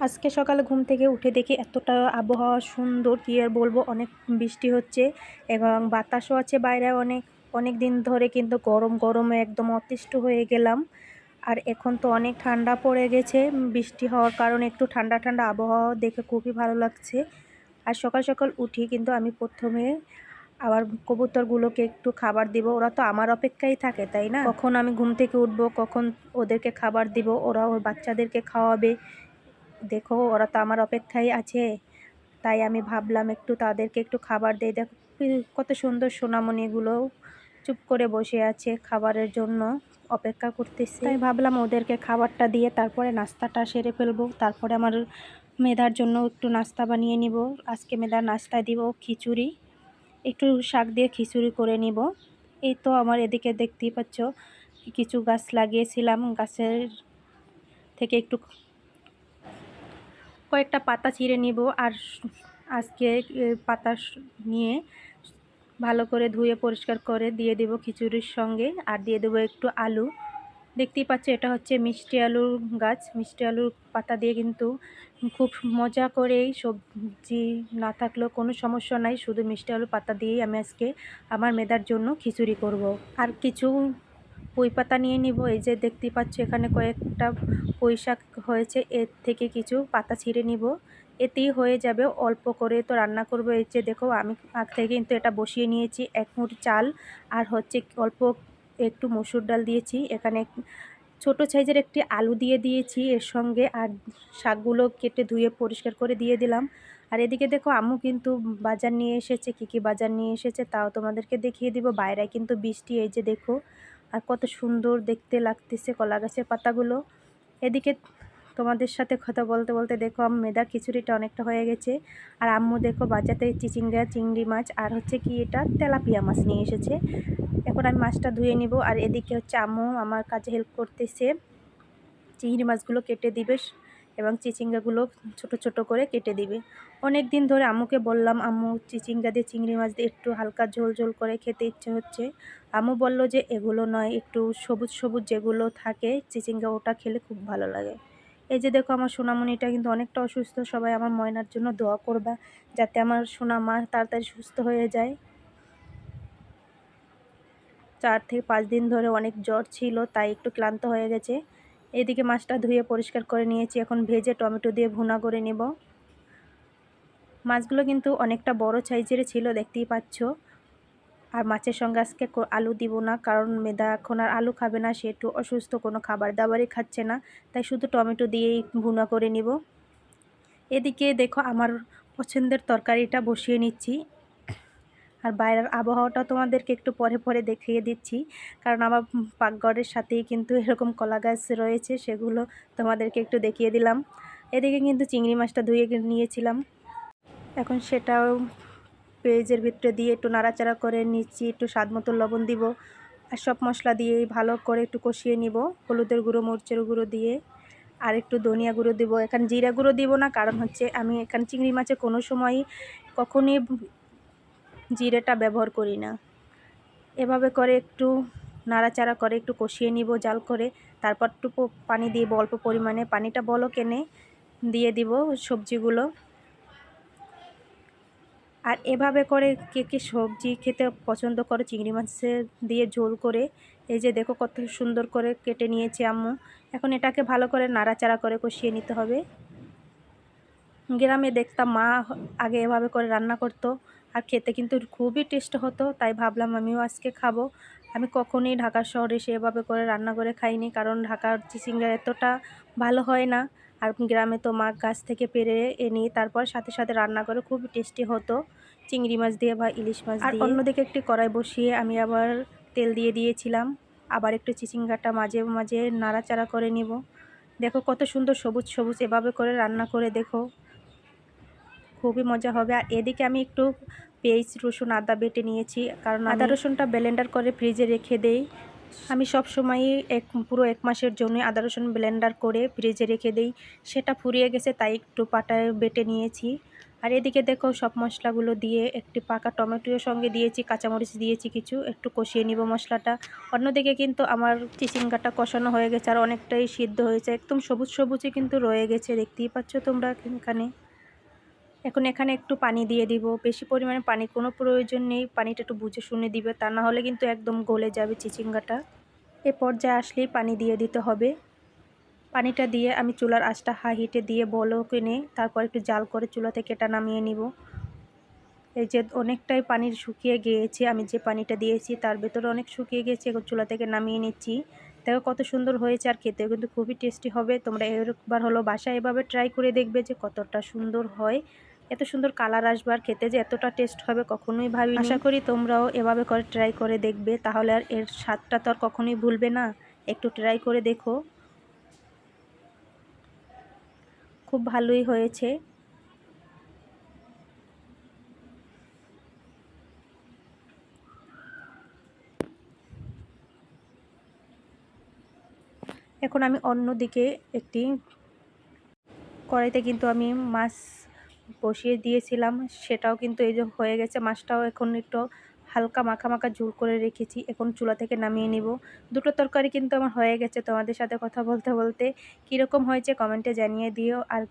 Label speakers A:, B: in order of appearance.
A: আজকে সকালে ঘুম থেকে উঠে দেখি এতটা আবহাওয়া সুন্দর, কী আর বলব? অনেক বৃষ্টি হচ্ছে এবং বাতাসও আছে বাইরে অনেক অনেক দিন ধরে কিন্তু গরম, গরমে একদম অতিষ্ঠ হয়ে গেলাম। আর এখন তো অনেক ঠান্ডা পড়ে গেছে, বৃষ্টি হওয়ার কারণে একটু ঠান্ডা ঠান্ডা আবহাওয়া দেখে খুবই ভালো লাগছে। আর সকাল সকাল উঠি কিন্তু আমি প্রথমে আবার কবুতরগুলোকে একটু খাবার দিব। ওরা তো আমার অপেক্ষায় থাকে, তাই না? কখন আমি ঘুম থেকে উঠবো, কখন ওদেরকে খাবার দিব, ওরা ওর বাচ্চাদেরকে খাওয়াবে। দেখো, ওরা তো আমার অপেক্ষায় আছে। তাই আমি ভাবলাম একটু তাদেরকে একটু খাবার দেই। দেখো কত সুন্দর সোনামণিগুলো চুপ করে বসে আছে খাবারের জন্য, অপেক্ষা করতেছে। তাই ভাবলাম ওদেরকে খাবারটা দিয়ে তারপরে নাস্তাটা সেরে ফেলব। তারপরে আমার মেধার জন্য একটু নাস্তা বানিয়ে নিব। আজকে মেধার নাস্তায় দিব খিচুড়ি। একটু শাক দিয়ে খিচুড়ি করে নিব। এই তো আমার এদিকে দেখতেই পাচ্ছ কিছু গাছ লাগিয়েছিলাম। গাছের থেকে একটু কয়েকটা পাতা চিড়ে নিব আর আজকে পাতা নিয়ে ভালো করে ধুয়ে পরিষ্কার করে দিয়ে দেব খিচুড়ির সঙ্গে আর দিয়ে দেবো একটু আলু। দেখতেই পাচ্ছ এটা হচ্ছে মিষ্টি আলুর গাছ। মিষ্টি আলুর পাতা দিয়ে কিন্তু খুব মজা করেই সবজি না থাকলেও কোনো সমস্যা নাই। শুধু মিষ্টি আলুর পাতা দিয়েই আমি আজকে আমার মেদার জন্য খিচুড়ি করব। আর কিছু পুঁই পাতা নিয়ে নিব। এই যে দেখতে পাচ্ছ, এখানে কয়েকটা পুঁই শাক হয়েছে। এর থেকে কিছু পাতা ছিঁড়ে নিব। এতেই হয়ে যাবে অল্প করে তো রান্না করব। এই যে দেখো, আমি আগ থেকে কিন্তু এটা বসিয়ে নিয়েছি, এক মুঠ চাল আর হচ্ছে অল্প একটু মসুর ডাল দিয়েছি। এখানে ছোট সাইজের একটি আলু দিয়ে দিয়েছি এর সঙ্গে আর শাকগুলো কেটে ধুয়ে পরিষ্কার করে দিয়ে দিলাম। আর এদিকে দেখো, আম্মু কিন্তু বাজার নিয়ে এসেছে। কী কী বাজার নিয়ে এসেছে তাও তোমাদেরকে দেখিয়ে দিব। বাইরে কিন্তু বৃষ্টি, এই যে দেখো। আর কত সুন্দর দেখতে লাগতেছে কলা গাছের পাতাগুলো। এদিকে তোমাদের সাথে কথা বলতে বলতে দেখো, আম মেদার খিচুড়িটা অনেকটা হয়ে গেছে। আর আম্মু দেখো বাজাতে চিচিঙ্গা, চিংড়ি মাছ আর হচ্ছে কি এটা তেলাপিয়া মাছ নিয়ে এসেছে। এখন আমি মাছটা ধুয়ে নিব আর এদিকে হচ্ছে আম্মু আমার কাজে হেল্প করতেছে। চিংড়ি মাছগুলো কেটে দিবে। এবং চিচিঙ্গাগুলো ছোট ছোট করে কেটে দিবে। অনেক দিন ধরে আম্মুকে বললাম, আম্মু, চিচিঙ্গা দিয়ে চিংড়ি মাছ দিয়ে একটু হালকা ঝোল ঝোল করে খেতে ইচ্ছে হচ্ছে। আম্মু বলল যে, এগুলো নয়, একটু সবুজ সবুজ যেগুলো থাকে, চিচিঙ্গা ওটা খেলে খুব ভালো লাগে। এই যে দেখো আমার সোনামণিটা কিন্তু অনেকটা অসুস্থ, সবাই আমার ময়নার জন্য দোয়া করবা যাতে আমার সোনা মা তাড়াতাড়ি সুস্থ হয়ে যায়। চার থেকে পাঁচ দিন ধরে অনেক জ্বর ছিল, তাই একটু ক্লান্ত হয়ে গেছে। এদিকে মাছটা ধুয়ে পরিষ্কার করে নিয়েছি। এখন ভেজে টমেটো দিয়ে ভুনা করে নেব। মাছগুলো কিন্তু অনেকটা বড় সাইজের ছিল, দেখতেই পাচ্ছ। আর মাছের সঙ্গে আজকে আলু দিব না, কারণ মেদা এখন আর আলু খাবে না, সে একটু অসুস্থ, কোনো খাবার দাবারই খাচ্ছে না। তাই শুধু টমেটো দিয়েই ভুনা করে নিব। এদিকে দেখো আমার পছন্দের তরকারিটা বসিয়ে নিচ্ছি। আর বাইরের আবহাওয়াটা তোমাদেরকে একটু পরে পরে দেখিয়ে দিচ্ছি। কারণ আমার পাকঘরের সাথেই কিন্তু এরকম কলা গাছ রয়েছে, সেগুলো তোমাদেরকে একটু দেখিয়ে দিলাম। এদিকে কিন্তু চিংড়ি মাছটা ধুয়ে নিয়েছিলাম। এখন সেটাও পেঁয়াজের ভিতরে দিয়ে একটু নাড়াচাড়া করে নিচ্ছি, একটু স্বাদ মতো লবণ দিব। আর সব মশলা দিয়ে ভালো করে একটু কষিয়ে নিব, হলুদের গুঁড়ো, মরিচের গুঁড়ো দিয়ে। আর একটু ধনিয়া গুঁড়ো দিব, এখানে জিরা গুঁড়ো দিব না, কারণ হচ্ছে আমি এখানে চিংড়ি মাছে কোনো সময় কখনই জিরেটা ব্যবহার করি না। এভাবে করে একটু নাড়াচাড়া করে, একটু কষিয়ে নিব জাল করে। তারপর একটু পানি দিয়ে অল্প পরিমাণে, পানিটা বলো কেনে দিয়ে দিব সবজিগুলো। আর এভাবে করে কে কে সবজি খেতে পছন্দ করে, চিংড়ি মাছের দিয়ে ঝোল করে, এই যে দেখো কত সুন্দর করে কেটে নিয়েছে আম্মু। এখন এটাকে ভালো করে নাড়াচাড়া করে কষিয়ে নিতে হবে। গ্রামে দেখতাম মা আগে এভাবে করে রান্না করতো। আর খেতে কিন্তু খুবই টেস্ট হতো তাই ভাবলাম আমিও আজকে খাব। আমি কখনই ঢাকা শহরে সেভাবে করে রান্না করে খাইনি কারণ ঢাকার চিচিঙ্গা এতটা ভালো হয় না। আর গ্রামে তো মা গাছ থেকে পেরে এনে তারপর সাথে সাথে রান্না করে খুব টেস্টি হতো। চিংড়ি মাছ দিয়ে বা ইলিশ মাছ দিয়ে। অন্যদিকে একটি কড়াই বসিয়ে আমি আবার তেল দিয়ে দিয়েছিলাম। আবার একটু চিচিঙ্গাটা মাঝে মাঝে নাড়াচাড়া করে নিব। দেখো কত সুন্দর সবুজ সবুজ এভাবে করে রান্না করে দেখো। খুবই মজা হবে। আর এদিকে আমি একটু পেঁয়াজ, রসুন, আদা বেটে নিয়েছি। কারণ আদা, রসুনটা ব্লেন্ডার করে ফ্রিজে রেখে দেই। আমি সব সময় এক, পুরো এক মাসের জন্য আদা, রসুন ব্লেন্ডার করে ফ্রিজে রেখে দেই। সেটা ফুরিয়ে গেছে, তাই একটু পাটায় বেটে নিয়েছি। আর এদিকে দেখো সব মশলাগুলো দিয়ে একটি পাকা টমেটোর সঙ্গে দিয়েছি, কাঁচামরিচ দিয়েছি কিছু, একটু কষিয়ে নিব মশলাটা। অন্যদিকে কিন্তু আমার চিচিঙ্গাটা কষানো হয়ে গেছে আর অনেকটাই সিদ্ধ হয়েছে, একদম সবুজ সবুজই কিন্তু রয়ে গেছে, দেখতেই পাচ্ছ তোমরা এখানে। এখন এখানে একটু পানি দিয়ে দিব। বেশি পরিমাণে পানি, কোনো প্রয়োজন নেই। পানিটা একটু বুঝে শুনে দিবে। তা না হলে কিন্তু একদম গলে যাবে চিচিঙ্গাটা। এ পর্যায়ে আসলেই পানি দিয়ে দিতে হবে। পানিটা দিয়ে আমি চুলার আঁচটা হাই হিটে দিয়ে বলো কিনে তারপর একটু জাল করে চুলা থেকে এটা নামিয়ে নিব। এই যে অনেকটাই পানির শুকিয়ে গিয়েছে। আমি যে পানিটা দিয়েছি তার ভেতরে অনেক শুকিয়ে গেছে এখন চুলা থেকে নামিয়ে নিচ্ছি। দেখো কত সুন্দর হয়েছে আর খেতেও কিন্তু খুবই টেস্টি হবে। তোমরা একবার হলো বাসায় এভাবে ট্রাই করে দেখবে যে কতটা সুন্দর হয়। এত সুন্দর কালার আসবে আর খেতে যে এতটা টেস্ট হবে কখনোই ভাবি আশা করি তোমরাও এভাবে করে ট্রাই করে দেখবে, তাহলে আর এর স্বাদটা তো আর কখনোই ভুলবে না। একটু ট্রাই করে দেখো। খুব ভালোই হয়েছে। এখন আমি অন্য দিকে একটি কড়াইতে কিন্তু আমি মাছ বসিয়ে দিয়েছিলাম, সেটাও কিন্তু এই যে হয়ে গেছে। মাছটাও এখন একটু হালকা মাখা মাখা ঝুল করে রেখেছি, এখন চুলা থেকে নামিয়ে নিব। দুটো তরকারি কিন্তু আমার হয়ে গেছে তোমাদের সাথে কথা বলতে বলতে। কীরকম হয়েছে কমেন্টে জানিয়ে দিও। আর